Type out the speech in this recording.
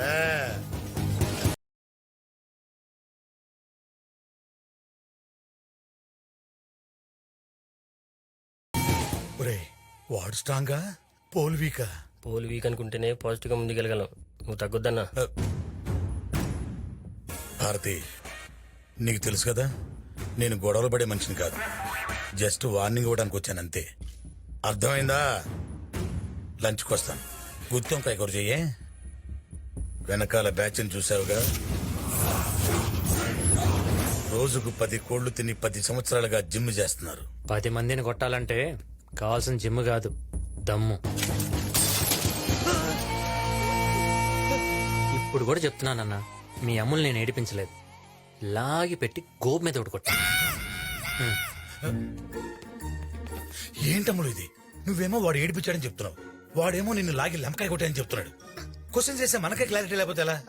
ఆ. ఒరేయ్, వాడు స్ట్రాంగా? పోల్ వీకా పోల్ వీక్ అనుకుంటేనే పాజిటివ్గా ముందుకెళ్ళగలం. నువ్వు తగ్గొద్దన్నా. భారతి నీకు తెలుసు కదా నేను గొడవలు పడే మనిషిని కాదు. జస్ట్ వార్నింగ్ ఇవ్వడానికి వచ్చాను అంతే అర్థమైందా? లంచ్కి వస్తాను. గుత్తం కైకూర చెయ్యే? వెనకాల బ్యాచ్ని చూసావుగా రోజుకు పది కోళ్ళు తిని పది సంవత్సరాలుగా జిమ్ చేస్తున్నారు. పది మందిని కొట్టాలంటే కావాల్సిన జిమ్ కాదు దమ్ము. ఇప్పుడు కూడా చెప్తున్నానన్న మీ అమ్ముల్ని నేను ఏడిపించలేదు. లాగి పెట్టి గోపు మీద ఒకటి కొట్టా ఏంటమ్ముడు ఇది? నువ్వేమో వాడు ఏడిపించాడని చెప్తున్నావు. వాడేమో నిన్ను లాగి లెంకాయ కొట్టాయని చెప్తున్నాడు. క్వశ్చన్ చేస్తే మనకే క్లారిటీ లేకపోతే ఎలా?